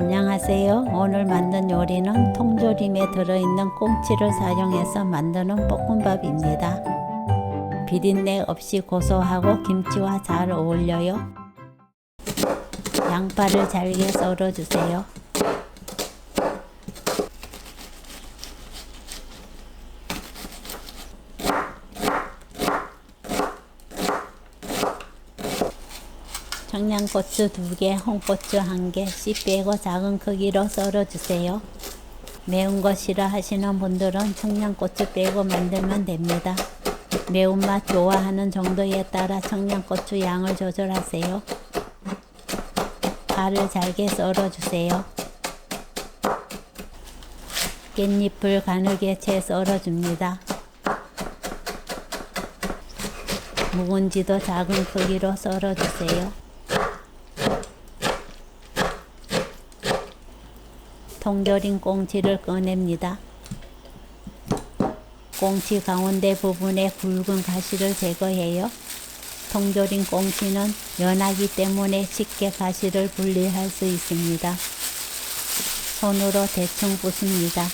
안녕하세요. 오늘 만든 요리는 통조림에 들어있는 꽁치를 사용해서 만드는 볶음밥입니다. 비린내 없이 고소하고 김치와 잘 어울려요. 양파를 잘게 썰어주세요. 청양고추 2개, 홍고추 1개, 씨 빼고 작은 크기로 썰어주세요. 매운 거 싫어하시는 분들은 청양고추 빼고 만들면 됩니다. 매운맛 좋아하는 정도에 따라 청양고추 양을 조절하세요. 파를 잘게 썰어주세요. 깻잎을 가늘게 채 썰어줍니다. 묵은지도 작은 크기로 썰어주세요. 통조림 꽁치를 꺼냅니다. 꽁치 가운데 부분에 굵은 가시를 제거해요. 통조림 꽁치는 연하기 때문에 쉽게 가시를 분리할 수 있습니다. 손으로 대충 부숩니다.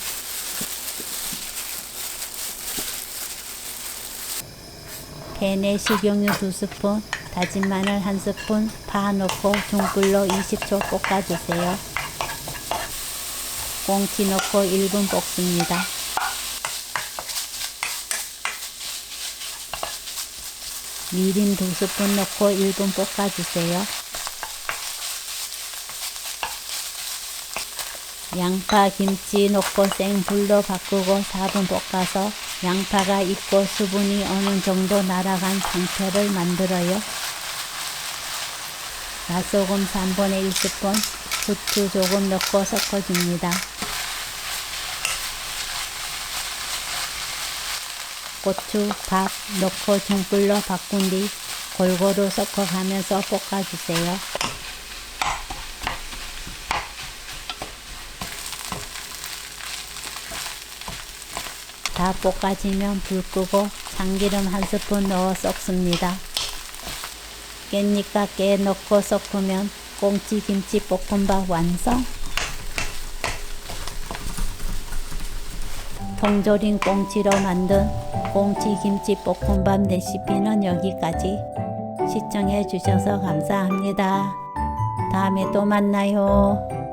팬에 식용유 2스푼, 다진 마늘 1스푼, 파 넣고 중불로 20초 볶아주세요. 꽁치 넣고 1분 볶습니다. 미림 2스푼 넣고 1분 볶아주세요. 양파, 김치 넣고 센 불로 바꾸고 4분 볶아서 양파가 익고 수분이 어느 정도 날아간 상태를 만들어요. 맛소금 3분의 1스푼, 후추 조금 넣고 섞어줍니다. 고추, 밥 넣고 중불로 바꾼 뒤 골고루 섞어가면서 볶아주세요. 다 볶아지면 불 끄고 참기름 한 스푼 넣어 섞습니다. 깻잎과 깨 넣고 섞으면 꽁치 김치 볶음밥 완성. 통조림 꽁치로 만든 꽁치 김치 볶음밥 레시피는 여기까지. 시청해 주셔서 감사합니다. 다음에 또 만나요.